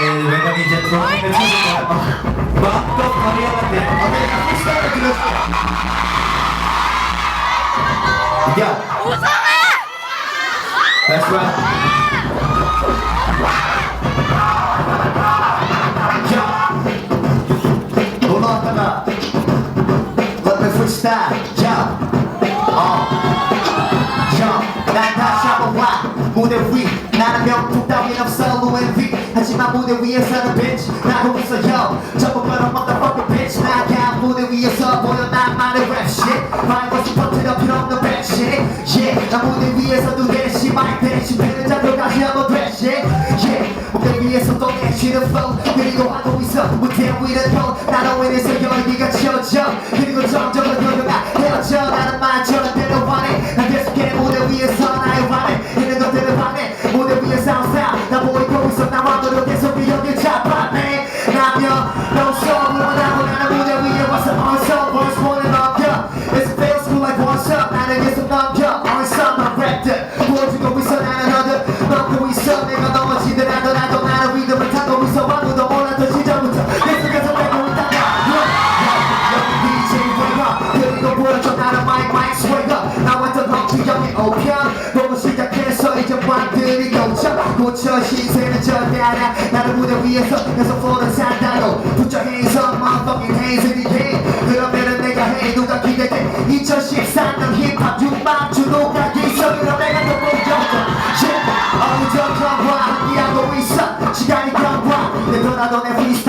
왜냐면 이제 드로잉을 찾으면 마음껏 발휘하면 돼. 아, 네, 프리스타일을 들려줄게. 야, that's right. 야, Let me freestyle. 야, 어, 야, 난 다시 한번 와 무대 위 나는 명품 따윈 없어 루엔 위 하지만 무대 위에서는 bitch 나고 있어 yo 전부 그런 motherfucking bitch 나가 무대 위에서 보여 나만의 rap shit 마이크 터트려 필요 없는 bad shit yeah 나 무대 위에서도 대시 마이크 대시 펜을 잡혀 다시 한번 dash it yeah 무대 위에서 또 내쉬는 flow 그리고 하고 있어 무대 위를 또 나로 인해서 열기가 지어져 그리고 점점 더 열려가 헤어져 나는 만처럼 내려와네 난 계속해 무대 위에서 나만으로 계속 기억을 잡아내 나면 너 수업을 원하고 나는 무대 위에 와서 어서 voice 보내 넘겨 It feels good like what's up 나는 계속 넘겨 어서 난 랩들 보여주고 있어 나는 어들 넘고 있어 내가 넘어지더라도 나도 나는 리듬을 타고 있어 아무도 몰랐던 시절부터 계속해서 내고 있다가 DJ 웨이가 그리고 보여줘 나는 마이크 마이크 스웨이가 나 완전 렁치형의 오편 보고 시작해서 이제 완들이 고쳐 고쳐 절대 안아 나를 무대 위에서 계속 보는 산다고 up motherfucking hands in the air 그러면은 내가 해. 누가 기대돼? 2014년 힙합 육망주 누가 기성으로 내가 더 보여줘 어우저저와 함께하고 있어. 시간이 경과 내더라도 내 프리스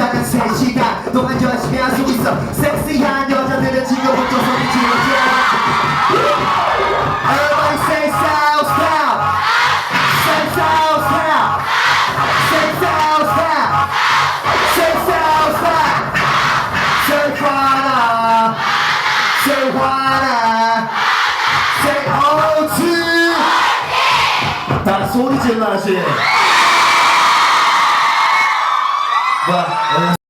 Say Juana Say OT 다 소리 질러야지 뭐